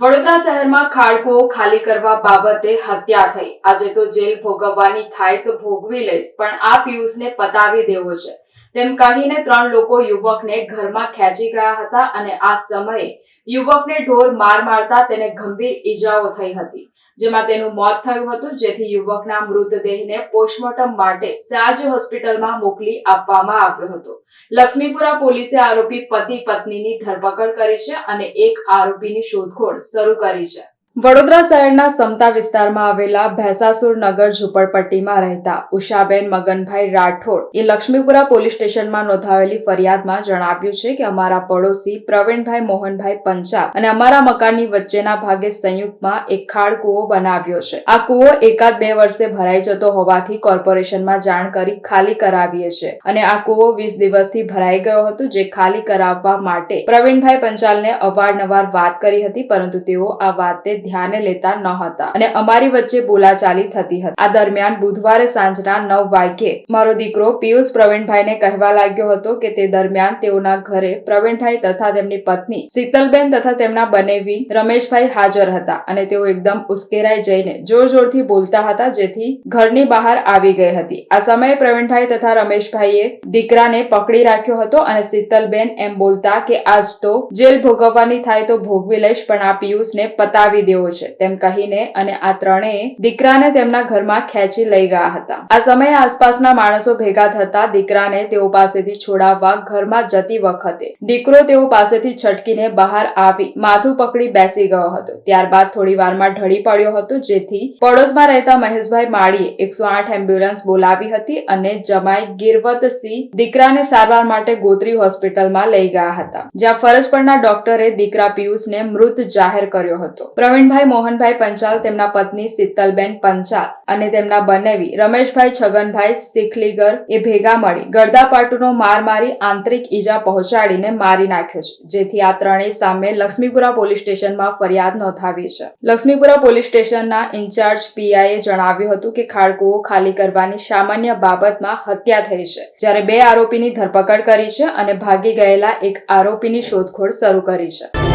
વડોદરા શહેરમાં ખાડકુઓ ખાલી કરવા બાબતે હત્યા થઈ. આજે તો જેલ ભોગવવાની થાય તો ભોગવી લઈશ, પણ આ પિયુષને પતાવી દેવો છે. તેમ કહીને ત્રણ લોકો યુવકને ઘરમાં ખેંચી ગયા હતા અને આ સમયે યુવકને ઢોર માર મારતા તેને ગંભીર ઈજાઓ થઈ હતી, જેમાં તેનું મોત થયું હતું, જેથી યુવકના મૃતદેહને પોસ્ટમોર્ટમ માટે સાજ હોસ્પિટલમાં મોકલી આપવામાં આવ્યો હતો. લક્ષ્મીપુરા પોલીસે આરોપી પતિ પત્નીની ધરપકડ કરી છે અને એક આરોપીની શોધખોળ શરૂ કરી છે. વડોદરા શહેરના સમતા વિસ્તારમાં આવેલા ભેસાસુર નગર ઝુંપડપટ્ટીમાં રહેતા ઉષાબેન મગનભાઈ રાઠોડ એ લક્ષ્મીપુરા પોલીસ સ્ટેશનમાં નોંધાવેલી ફરિયાદમાં જણાવ્યું છે કે અમારા પડોશી પ્રવીણભાઈ મોહનભાઈ પંચાલ અને અમારા મકાનની વચ્ચેના ભાગે સંયુક્તમાં એક ખાડ કૂવો બનાવ્યો છે. આ કૂવો એકાદ બે વર્ષે ભરાઈ જતો હોવાથી કોર્પોરેશનમાં જાણ કરી ખાલી કરાવીએ છે અને આ કૂવો વીસ દિવસથી ભરાઈ ગયો હતો જે ખાલી કરાવવા માટે પ્રવીણભાઈ પંચાલને અવારનવાર વાત કરી હતી, પરંતુ તેઓ આ વાતે ધ્યાને લેતા ન હતા અને અમારી વચ્ચે બોલાચાલી થતી હતી. આ દરમિયાન બુધવારે સાંજના નવ વાગ્યે મારો દીકરો પિયુષ પ્રવીણભાઈને કહેવા લાગ્યો હતો કે તે દરમિયાન તેઓના ઘરે પ્રવીણભાઈ તથા તેમની પત્ની શીતલબેન તથા તેમના બનેવી રમેશભાઈ હાજર હતા અને તેઓ એકદમ ઉશ્કેરાઈ જઈને જોર જોરથી બોલતા હતા જેથી ઘરની બહાર આવી ગઈ હતી. આ સમયે પ્રવીણભાઈ તથા રમેશભાઈએ દીકરાને પકડી રાખ્યો હતો અને શીતલબેન એમ બોલતા કે, આજ તો જેલ ભોગવવાની થાય તો ભોગવી લઈશ, પણ આ પિયુષને પતાવી દેવો. છે. તેમ કહીને અને આ ત્રણેય દીકરાને તેમના ઘરમાં ખેંચી લઈ ગયા હતા. આ સમયે આસપાસના માણસો ભેગા થતા દીકરાને તેઓ પાસેથી છોડાવવા ઘરમાં જતી વખતે દીકરો તેઓ પાસેથી છટકીને બહાર આવી માથું પકડી બેસી ગયો હતો. ત્યારબાદ થોડી વારમાં ઢળી પડ્યો હતો, જેથી પડોશમાં રહેતા મહેશભાઈ માળીએ એકસો આઠ એમ્બ્યુલન્સ બોલાવી હતી અને જમાઈ ગિરવતસિંહ દીકરાને સારવાર માટે ગોત્રી હોસ્પિટલમાં લઈ ગયા હતા, જ્યાં ફરજ પરના ડોક્ટરે દીકરા પિયુષને મૃત જાહેર કર્યો હતો. પ્રવીણભાઈ મોહનભાઈ પંચાલ, તેમના પત્ની શીતલબેન પંચાલ અને તેમના બનેવી રમેશભાઈ છગનભાઈ, શીખલીગર એ ભેગા મળી ગરદાપાટુનો માર મારી આંતરિક ઈજા પહોંચાડીને મારી નાખ્યો છે. જેથી આ ત્રણેય સામે લક્ષ્મીપુરા પોલીસ સ્ટેશનમાં ફરિયાદ નોંધાવી છે. લક્ષ્મીપુરા પોલીસ સ્ટેશનના ઇન્ચાર્જ પીઆઈએ જણાવ્યું હતું કે ખાડકુઓ ખાલી કરવાની સામાન્ય બાબતમાં હત્યા થઈ છે. જ્યારે બે આરોપીની ધરપકડ કરી છે અને ભાગી ગયેલા એક આરોપીની શોધખોળ શરૂ કરી છે.